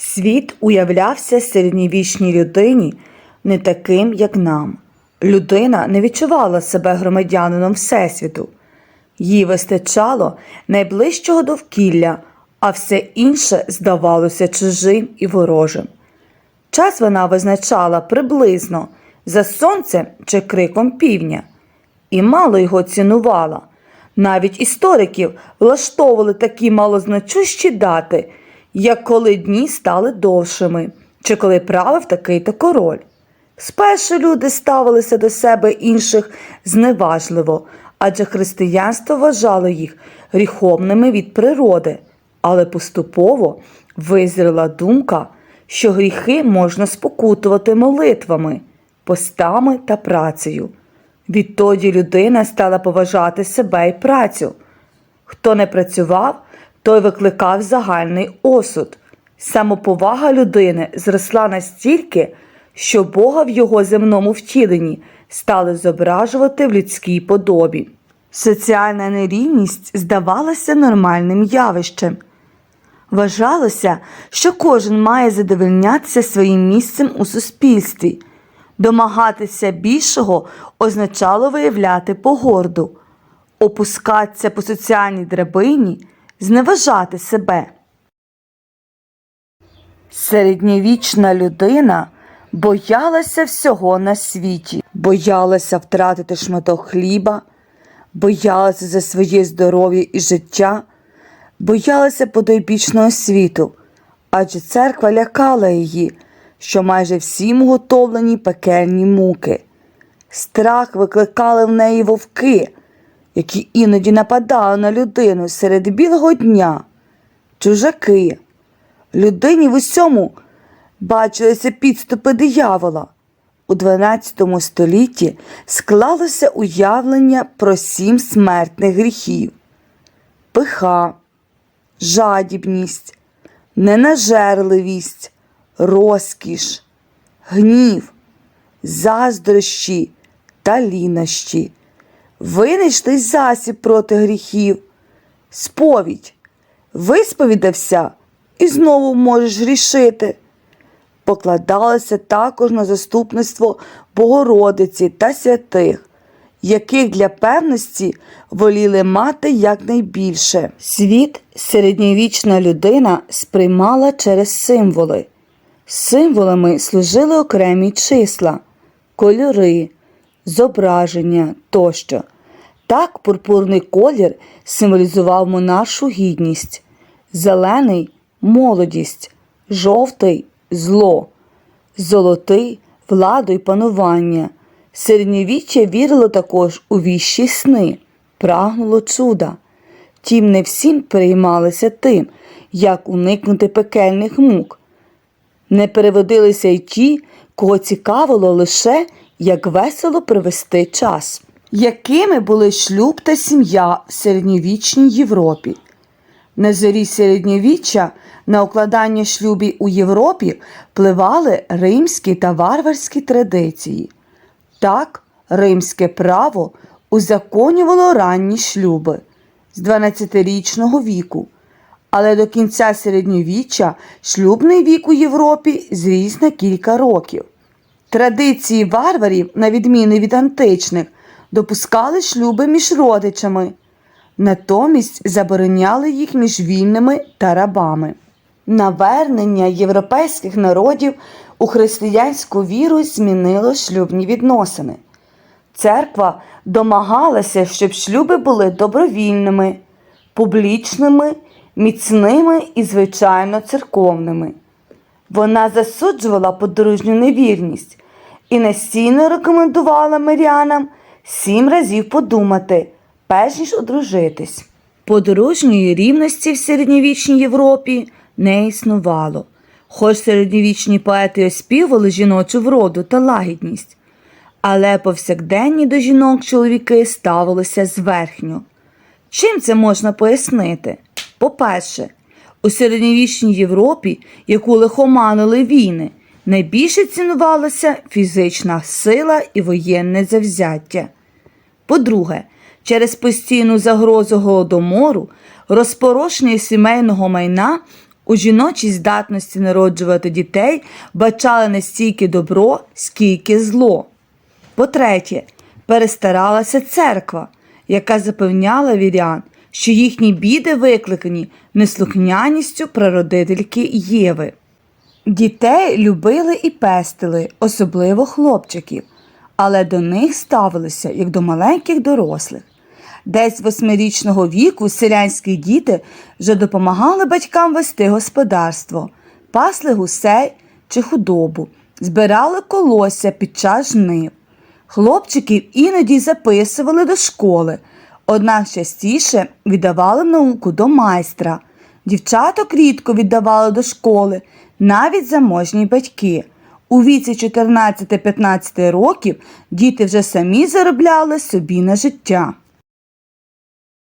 Світ уявлявся середньовічній людині не таким, як нам. Людина не відчувала себе громадянином Всесвіту. Їй вистачало найближчого довкілля, а все інше здавалося чужим і ворожим. Час вона визначала приблизно за сонцем чи криком півня, і мало його цінувала. Навіть істориків влаштовували такі малозначущі дати, як коли дні стали довшими, чи коли правив такий-то король. Спершу люди ставилися до себе інших зневажливо, адже християнство вважало їх гріховними від природи, але поступово визріла думка, що гріхи можна спокутувати молитвами, постами та працею. Відтоді людина стала поважати себе і працю. Хто не працював, той викликав загальний осуд. Самоповага людини зросла настільки, що Бога в його земному втіленні стали зображувати в людській подобі. Соціальна нерівність здавалася нормальним явищем. Вважалося, що кожен має задовольнятися своїм місцем у суспільстві. Домагатися більшого означало виявляти погорду, опускатися по соціальній драбині, зневажати себе. Середньовічна людина боялася всього на світі, боялася втратити шматок хліба, боялася за своє здоров'я і життя, боялася потойбічного світу, адже церква лякала її, що майже всім уготовлені пекельні муки. Страх викликали в неї вовки, які іноді нападали на людину серед білого дня, чужаки. Людині в усьому бачилися підступи диявола. У XII столітті склалося уявлення про сім смертних гріхів: пиха, жадібність, ненажерливість, розкіш, гнів, заздрощі та лінощі. Винайшли засіб проти гріхів, сповідь, висповідався і знову можеш грішити. Покладалося також на заступництво Богородиці та святих, яких для певності воліли мати якнайбільше. Світ середньовічна людина сприймала через символи. Символами служили окремі числа, кольори, зображення тощо. Так пурпурний колір символізував монаршу гідність, зелений молодість, жовтий зло, золотий владу й панування. Середньовіччя вірило також у віщі сни, прагнуло чуда. Тім не всім переймалися тим, як уникнути пекельних мук. Не переводилися й ті, кого цікавило лише, як весело провести час. Якими були шлюб та сім'я в середньовічній Європі? На зорі середньовіччя на укладання шлюбів у Європі впливали римські та варварські традиції. Так, римське право узаконювало ранні шлюби з 12-річного віку, але до кінця середньовіччя шлюбний вік у Європі зріс на кілька років. Традиції варварів, на відміну від античних, допускали шлюби між родичами, натомість забороняли їх між вільними та рабами. Навернення європейських народів у християнську віру змінило шлюбні відносини. Церква домагалася, щоб шлюби були добровільними, публічними, міцними і, звичайно, церковними. Вона засуджувала подружню невірність і настійно рекомендувала мирянам сім разів подумати, перш ніж одружитись. Подружньої рівності в середньовічній Європі не існувало, хоч середньовічні поети оспівали жіночу вроду та лагідність, але повсякденні до жінок чоловіки ставилися зверхньо. Чим це можна пояснити? По-перше, у середньовічній Європі, яку лихоманили війни, найбільше цінувалася фізична сила і воєнне завзяття. По-друге, через постійну загрозу голодомору, розпорошення сімейного майна У жіночій здатності народжувати дітей бачали не стільки добро, скільки зло. По-третє, перестаралася церква, яка запевняла вірян, що їхні біди викликані неслухняністю прародительки Єви. Дітей любили і пестили, особливо хлопчиків, але до них ставилися як до маленьких дорослих. Десь восьмирічного віку селянські діти вже допомагали батькам вести господарство, пасли гусей чи худобу, збирали колосся під час жнив. Хлопчиків іноді записували до школи, однак частіше віддавали науку до майстра. Дівчаток рідко віддавали до школи, навіть заможні батьки. У віці 14-15 років діти вже самі заробляли собі на життя.